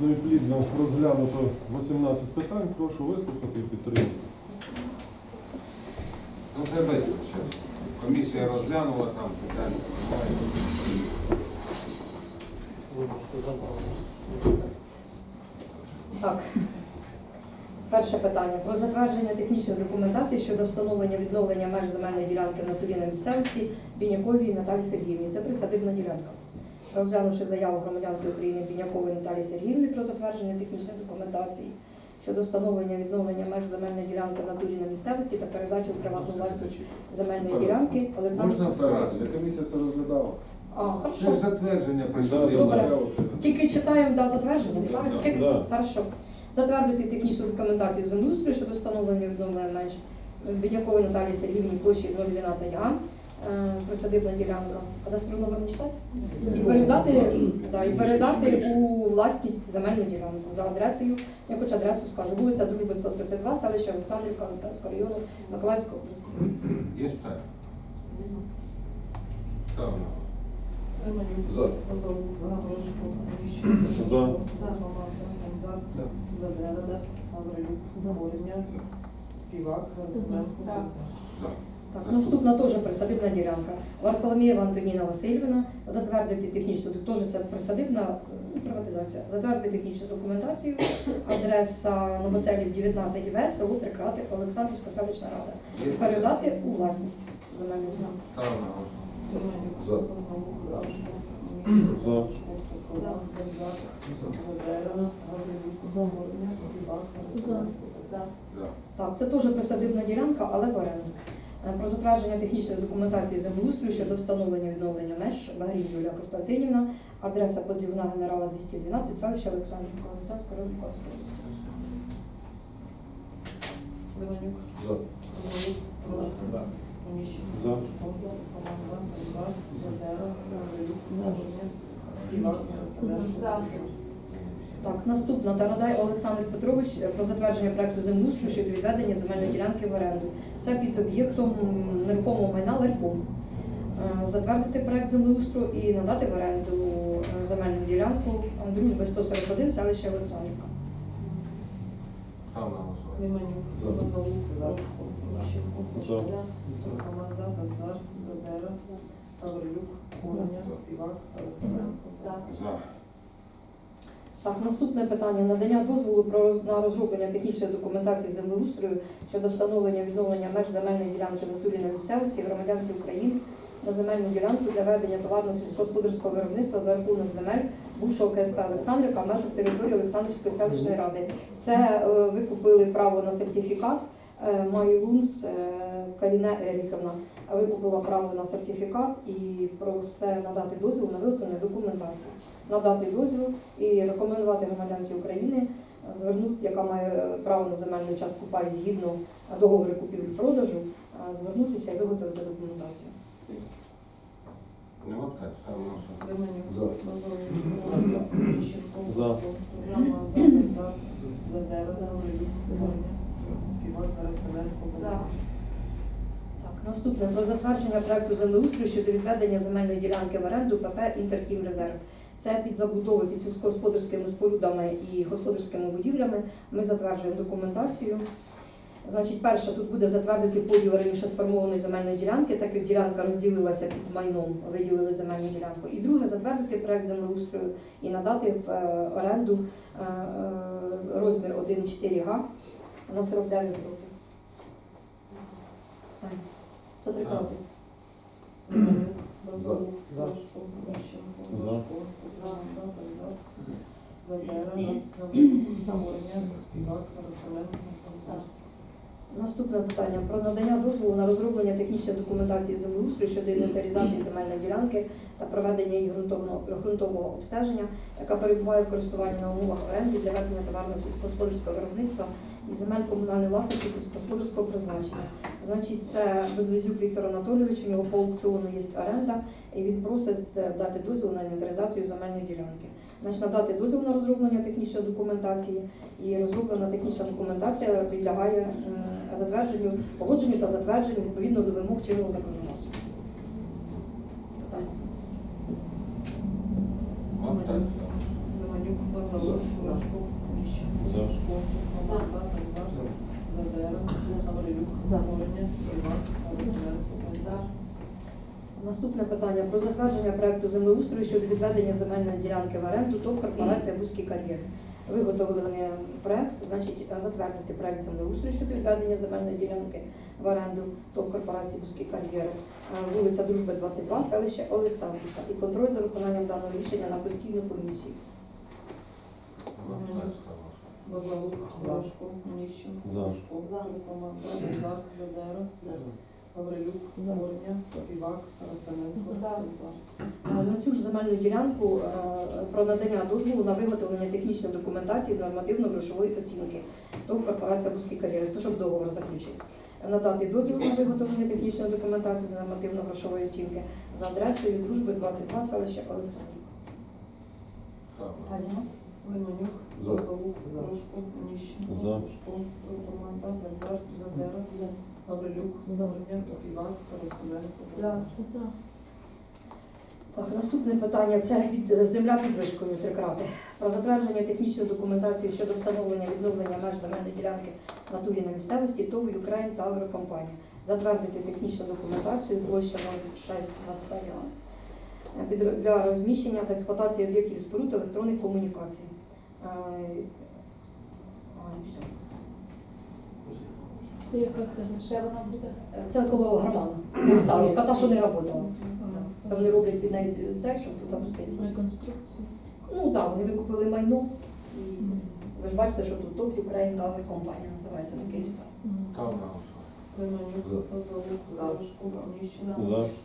Ну і плідно розглянуто 18 питань. Прошу вислухати і підтримати. Ну, це без Комісія розглянула там питання. Так. Перше питання про затвердження технічної документації щодо встановлення відновлення меж земельної ділянки в натурі на місцевості Біняковій Наталі Сергіївні. Це присадибна ділянка. Розглянувши заяву громадянки України Бінякової Наталії Сергіївни про затвердження технічної документації щодо встановлення відновлення меж земельної ділянки в натурі на місцевості та передачу у приватну власність земельної ділянки Олександр. Можна вперед? Комісія це розглядала. А, Це ж затвердження прийшло. Добре. Тільки читаємо да, затвердження, Да, правильно? Текст. Да. Хорошо. Затвердити технічну документацію землеустрою щодо встановлення відновлення менш Біднякової Наталії Сергіївні площі 012 га. Е, Присадибна ділянка. Кадастровий номер не читати? І передати, да, і передати у власність земельну ділянку за адресою, я хоч адресу скажу, вулиця Дружби 132, селище Олександрівка, Олександрського району, Миколаївської області. Є питання? Ставимо. За. За. Задерада, Гаврилюк, Загорення, Співак, Розенко, За. Так, наступна теж присадибна ділянка. Варфоломієва Антоніна Васильівна затвердити технічну теж це присадибна е, приватизація. Затвердити технічну документацію. Адреса Новоселів 19 В, село Трикрати, Олександрівська селищна рада. Передати у власність земельну ділянку. Ставимо. За. Розенко, За. Так, це теж присадибна ділянка, але в оренду. Е, Про затвердження технічної документації землеустрою щодо встановлення відновлення меж Багрій Юлія Костянтинівна, адреса подзівна генерала 212, селище Олександрівка, Олександрська район Миколаївської області. Леванюк, За. Гаврилюк, Прошко, Онищенко, За. Так, наступна Тарадай Олександр Петрович е, про затвердження проекту землеустрою щодо відведення земельної ділянки в оренду. Це під об'єктом нерухомого майна Ларьком. Е, Затвердити проект землеустрою і надати в оренду е, земельну ділянку дружби 141, селище Олександрівка. Ставимо на голосування. Леванюк, За. Базалук, Прошко, Онищенко, За. Команда, Базар, Задера, Гаврилюк, Огоня, Співак, Розенко. Так, наступне питання. Надання дозволу про на розроблення технічної документації землеустрою щодо встановлення відновлення меж земельної ділянки в натурі на місцевості громадянці України на земельну ділянку для ведення товарно сільськогосподарського виробництва за рахунок земель бувшого КСП Олександрівка в межах території Олександрівської селищної ради. Це е, ви купили право на сертифікат. е, Майлунс е, Каріна Еріковна викупила право на сертифікат і просить надати дозвіл на виготовлення документації. Надати дозвіл і рекомендувати громадянці України звернути, яка має право на земельну частку пай згідно договору купівлі-продажу, звернутися і виготовити документацію. Ставимо на голосування. Леванюк, За. Базалук, Команда, Онищенко, За. Команда, Базар, Задера, Гаврилюк, Огоня, Співак, Розенко. Так, наступне про затвердження проекту землеустрою щодо відведення земельної ділянки в оренду ПП «Інтерхімрезерв». Це під забудови під сільськогосподарськими спорудами і господарськими будівлями. Ми затверджуємо документацію. Значить, перше, тут буде затвердити поділ раніше сформованої земельної ділянки, так як ділянка розділилася під майном, виділили земельну ділянку. І друге, затвердити проект землеустрою і надати в е, оренду е, е, розмір 1,4 га на 49 років. Це три кроки. Наступне питання. Про надання дозволу на розроблення технічної документації землеустрою щодо інвентаризації земельної ділянки та проведення її ґрунтового обстеження, яка перебуває в користуванні на умовах оренди для ведення товарно сільськогосподарського виробництва і земель комунальної власності сільськогосподарського призначення. Значить, це Безвізюк Віктор Анатолійович, у нього по аукціону є оренда, і він просить дати дозвіл на інвентаризацію земельної ділянки. Значить, надати дозвіл на розроблення технічної документації, і розроблена технічна документація підлягає затвердженню, погодженню та затвердженню відповідно до вимог чинного законодавства. Питання. Нема питань? Леванюк, Базалук, Ложко, Міщенко, За. Школко, Команда, Бензар, Задера, Гаврилюк, Загорення, Співак, Розенко, Бензар. Наступне питання про затвердження проекту землеустрою щодо відведення земельної ділянки в оренду ТОВ корпорація Бузький кар'єр. Виготовлені проект, значить затвердити проект землеустрою щодо відведення земельної ділянки в оренду ТОВ корпорації Бузький кар'єр. Е, Вулиця Дружби 22, селище Олександрівка. І контроль за виконанням даного рішення на постійну комісію. Базалук, Ложко, Міщенко, За. Ложко, Команда, Задера, Гаврилюк, Загорення, Співак, Бензар. Е, На цю ж земельну ділянку е, про надання дозволу на виготовлення технічної документації з нормативно-грошової оцінки. ТОВ корпорація Бузький кар'єр. Це щоб договор заключити. Надати дозвіл на виготовлення технічної документації з нормативно-грошової оцінки за адресою Дружби 22, селище Олександрівка. Лимонюк, За. Базалук, Ложко, Міщенко, За. Ложко, Команда, Бензар, Задера, Гаврилюк, Загорення, Співак, Розенко, Бензар. Так, наступне питання це е, земля під вишкою три. Про затвердження технічної документації щодо встановлення відновлення меж земельної ділянки в натурі на місцевості ТОВ Україн та Агрокомпанія. Затвердити технічну документацію площа 0622 га під- для розміщення та експлуатації об'єктів споруд електронних комунікацій. Е, а, і все. Це яка це ще вона буде? Е, Це коло громади. Староста, та, що не працювала. Це вони роблять під неї це, щоб запустити. Реконструкцію. Ну так, вони викупили майно. І ви ж бачите, що тут ТОП Україн Тавер компанія називається на Київська. Лимонюк, За. Базалук, Ложко,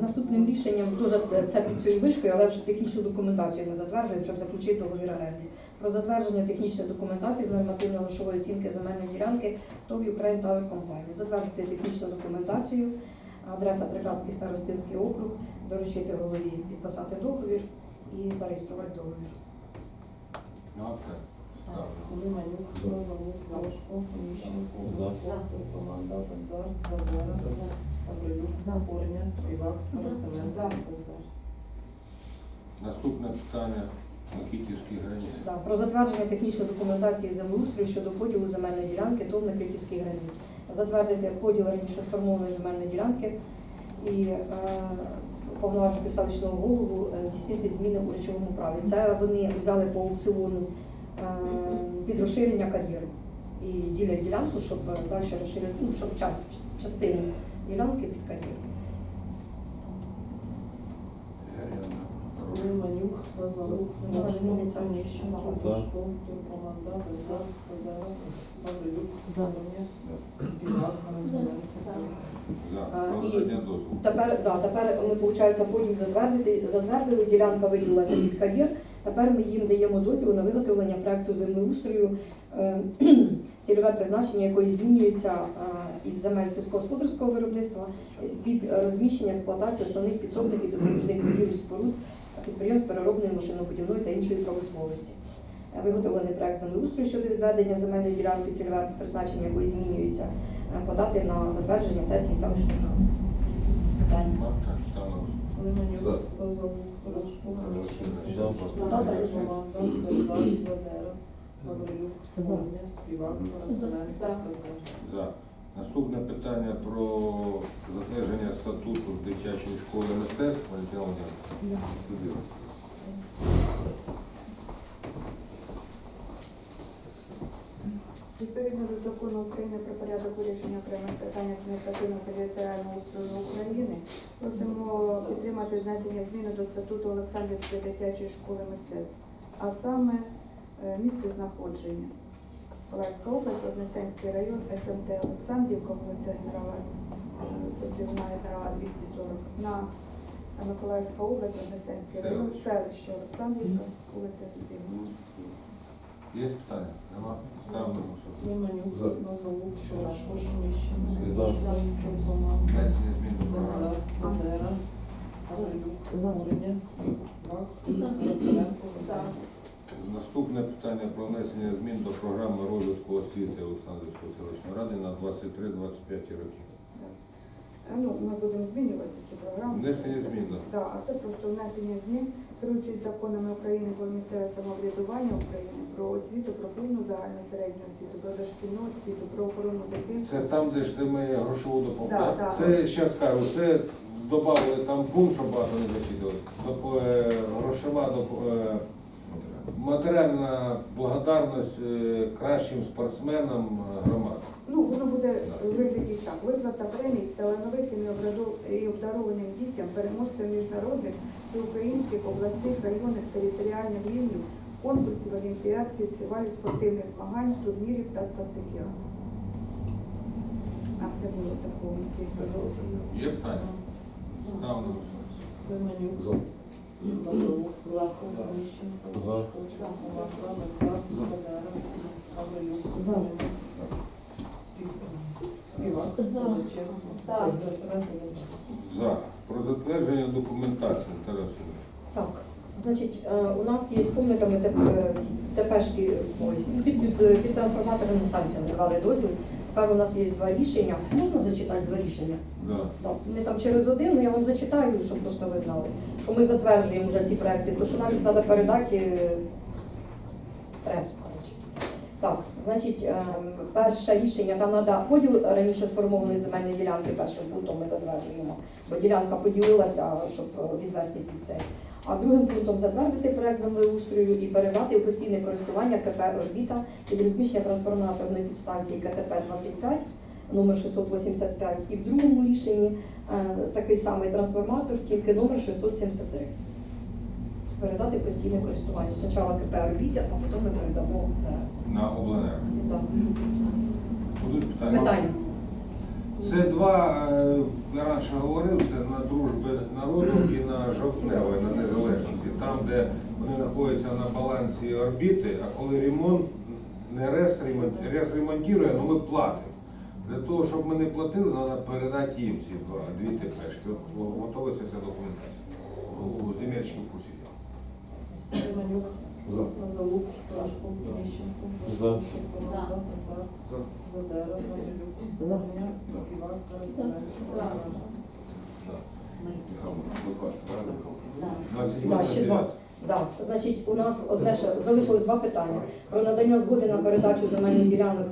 Наступним рішенням дуже це під цією вишкою, але вже технічну документацію ми затверджуємо, щоб заключити договір оренди. Про затвердження технічної документації з нормативно-грошової оцінки земельної ділянки ТОВ Україн Тавер компанії. Затвердити технічну документацію, адреса Трикратський старостинський округ, доручити голові підписати договір і зареєструвати договір. Міщенко, Команда, Бензар, Гаврилюк, Загорення, Співак, Розенко, Бензар. Наступне питання Микитівський границь. Так, про затвердження технічної документації землеустрою щодо поділу земельної ділянки ТОВ Никитівський граніт. Затвердити поділ раніше сформованої земельної ділянки і е, повноважити селищного голову е, здійснити зміни у речовому праві. Це вони взяли по аукціону під розширення кар'єру і ділять ділянку, щоб е, далі розширити, ну, щоб час, частину ділянки під кар'єру. Це оренда. Лимонюк, Базалук, Ну, Ложко, зміниться. Міщенко, За. Ложко, Команда, Бензар, Задера, Гаврилюк, Загорення, Співак, Розенко, Бензар. За. А, Про і- Тепер, да, тепер ми, виходить, поділ затвердити, затвердили, ділянка виділилася під кар'єр. Тепер ми їм даємо дозвіл на виготовлення проекту землеустрою, е, цільове призначення якої змінюється е, із земель сільськогосподарського виробництва під розміщення експлуатацію основних підсобних і допоміжних будівель споруд підприємств переробної машинобудівної та іншої промисловості. Е, Виготовлений проект землеустрою щодо відведення земельної ділянки, цільове призначення якої змінюється, е, подати на затвердження сесії селищної ради. Голосування. Лимонюк, За. Наступне питання про затвердження статуту дитячої школи мистецтва. Сидилася. Відповідно до закону України про порядок вирішення окремих питань адміністративного територіального устрою України, просимо підтримати внесення зміни до статуту Олександрівської дитячої школи мистецтв, а саме е, місце знаходження. Миколаївська область, Вознесенський район, СМТ Олександрівка, вулиця генерала генерала 240, на Миколаївська область, Вознесенський район, селище Олександрівка, вулиця Подзівна. Є питання? Нема? Ставимо на голосування. Лимонюк, За. Базалук, Міщенко, За. Команда, Внесення змін до програми. Бензар, Задера, Гаврилюк, Загорення, Співак, Розенко, Наступне питання про внесення змін до програми розвитку освіти Олександрівської селищної ради на 23-25 роки. Ну, ми будемо змінювати цю програму. Внесення змін. да. Так, а це просто внесення змін, керуючись законами України про місцеве самоврядування України, про освіту, про повну загальну середню освіту, про дошкільну освіту, про охорону дитинства. Це там, де ж ми грошову допомогу. Да, Так, да. Це зараз кажу, це додали там пункт, щоб багато не зачитувати. Доп- е, Грошова доп- е, матеріальна благодарність е, кращим спортсменам громади. Ну, воно буде в вигляді так. Виплата премій талановитим і обраду- і обдарованим дітям, переможцям міжнародних, всеукраїнських, обласних, районних, територіальних рівнів, конкурсів, олімпіад, фестивалів, спортивних змагань, турнірів та спартакіад. А не було такого. Є питання? Ставлю. Романюк. За. Базилук. Міщенко. За. Машко. Роман Назар. Задера. Гаврилюк. Спів- Співак. За. Козаченко. За. Про затвердження документації. Тарас. Так, значить, е, у нас є помните, ми теп- ТПшки, ой, під, під, під трансформаторними станціями давали дозвіл. Тепер у нас є два рішення. Можна зачитати два рішення? Да. Так, не там через один, ну я вам зачитаю, щоб просто ви знали. Що ми затверджуємо вже ці проекти, то що нам треба передати е, пресу. Так, значить, ем, перше рішення там треба поділ раніше сформованої земельної ділянки першим пунктом ми затверджуємо, бо ділянка поділилася, щоб е, відвести під цей. А другим пунктом затвердити проект землеустрою і передати у постійне користування КП «Орбіта» під розміщення трансформаторної підстанції КТП-25 номер 685 і в другому рішенні е, такий самий трансформатор, тільки номер 673. Передати в постійне користування. Спочатку КП «Орбіта», а потім ми передамо ДРС. На обленерго. Так. Будуть питання? Питання. Це два, е, я раніше говорив, це на дружби народу і на жовтневої, на незалежності. Там, де вони знаходяться на балансі орбіти, а коли ремонт, не РЕС ремонтує, РЕС ремонтує, але ми платимо. Для того, щоб ми не платили, треба передати їм ці два, дві ТПшки. От готується ця документація. У земельщиків курсі. Романюк. За. Базилук. Машко. Міщенко. За. Назар. Задера. Гаврилюк. Загня. Співак. Герасименко. Да, ще два. Да. Значить, у нас одне ще залишилось два питання про надання згоди на передачу земельних ділянок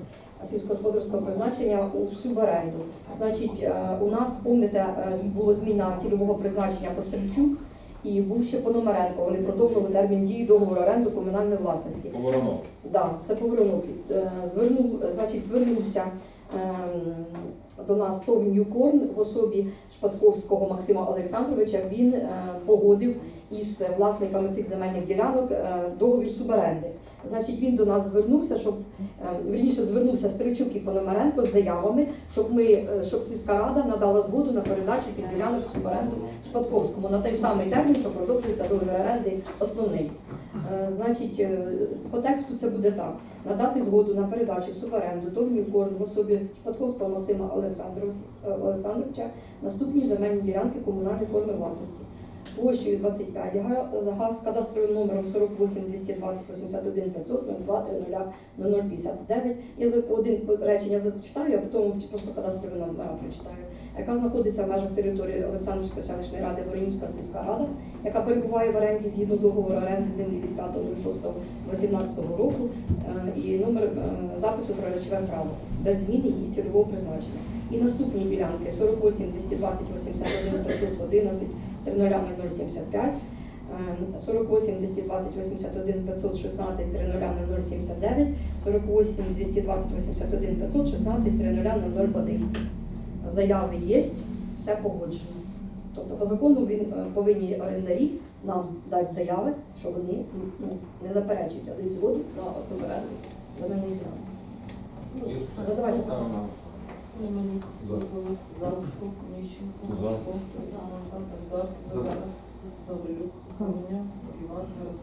сільськогосподарського призначення у суборенду. Значить, е, у нас, помните, е, було зміна цільового призначення по Стрільчук і був ще Пономаренко. Вони продовжували термін дії договору оренду комунальної власності. Поворонок. Да, це повернув. Е, Звернув, значить, звернувся до нас ТОВ Ньюкорн в особі Шпатковського Максима Олександровича. Він е, погодив із власниками цих земельних ділянок е, договір суборенди. Значить, він до нас звернувся, щоб е, вірніше звернувся Стричук і Пономаренко з заявами, щоб ми, е, щоб сільська рада надала згоду на передачу цих ділянок суборенду Шпатковському на той самий термін, що продовжується договір оренди основний. Е, Значить, по тексту це буде так: надати згоду на передачу в суборенду ТОВ Корн в особі Шпатковського Максима Олександровича наступні земельні ділянки комунальної форми власності. Площею 25 га газ кадастровим номером 48 220 81 500 02 30 0059. Я за один речення зачитаю, а потім просто кадастровий номер прочитаю. Яка знаходиться в межах території Олександрівської селищної ради Воронівська сільська рада, яка перебуває в оренді згідно договору оренди землі від 5.06.18 року е, і номер е, запису про речове право без зміни її цільового призначення. І наступні ділянки 48 220 81 511 00075, 48 220 81 516 00079, 48 220 81 516 00001. Заяви є, все погоджено. Тобто по закону він е, повинні орендарі нам дати заяви, що вони ну, не заперечують, а дають згоду на суверенну земельну ділянку. Є питання? Задавайте. Ставимо Зарушко. Міщенко. Назар.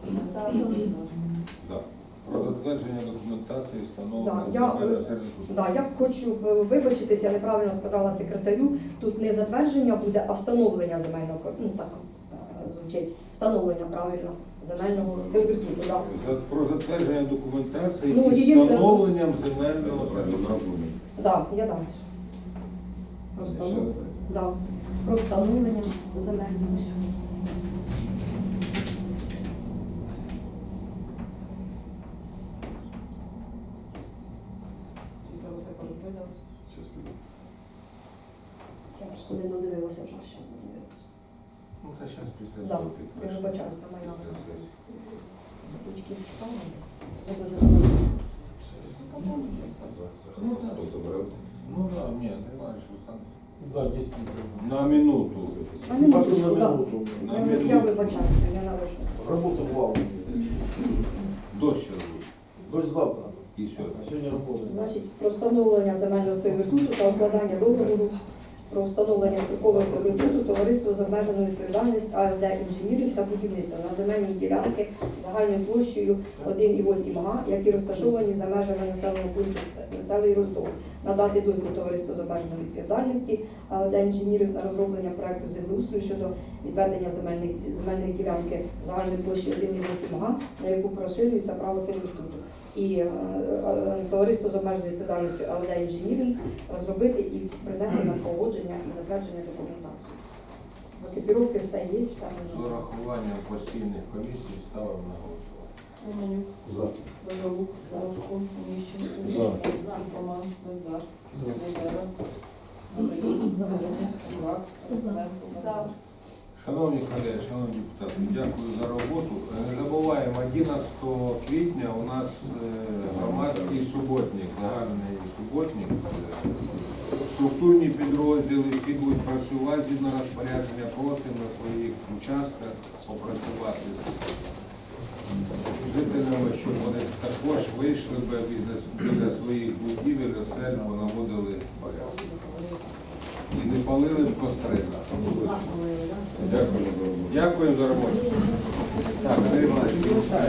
Співак. Про затвердження документації встановлення Да, я, е. Да, я хочу е, вибачитися, я неправильно сказала секретарю. Тут не затвердження буде, а встановлення земельного ну так е, звучить. Встановлення правильно земельного сервітуту. Да. Про затвердження документації Ну, і встановленням земельного сервісу. Да, я дам. Про встанов- Да. Про встановлення земельного усього. Тільки все передвинулося. Щас піду. Я просто не додивилася вже ще не дивилася. Ну, та зараз після Да, цього я підпишемо. вибачаюся, моя Після сесії. Звички читала. Я додивилася. Ну, так. Ну, да, ні, ти маєш останнє. Да, дійсно. На минуту. А не Бачу на минуту. На Я- Я вибачаюся, я нарочно. Робота плавно. Дощ зараз буде. Дощ завтра. І сьогодні. А сьогодні робота. Значить, про встановлення земельного сервітуту та укладання договору про встановлення строкового сервітуту товариство з обмеженою відповідальністю АРД інженерів та будівництва на земельній ділянки загальною площею 1,8 га, які розташовані за межами населеного пункту населений роздол. Надати дозвіл товариству з обмеженою відповідальності АРД інженерів на розроблення проекту землеустрою щодо відведення земельної, земельної ділянки загальної площі 1,8 га, на яку поширюється право сервітуту. І е, е, товариство з обмеженою відповідальністю АЛД інженіринг розробити і принести на погодження і затвердження документації. Екіпіровки все є, все З урахуванням постійних комісій ставимо на голосування. За. Савушко, Міщенко, Назар. Шановні колеги, шановні депутати, дякую за роботу. Не забуваємо, 11 квітня у нас е, громадський суботник, загальний суботник. Е, Структурні підрозділи всі будуть працювати згідно розпорядження просимо на своїх участках попрацювати. з жителями, щоб вони також вийшли би біля, своїх будівель, осель, понаводили порядок. І не палили б костри. Дякую за роботу. Дякую за роботу.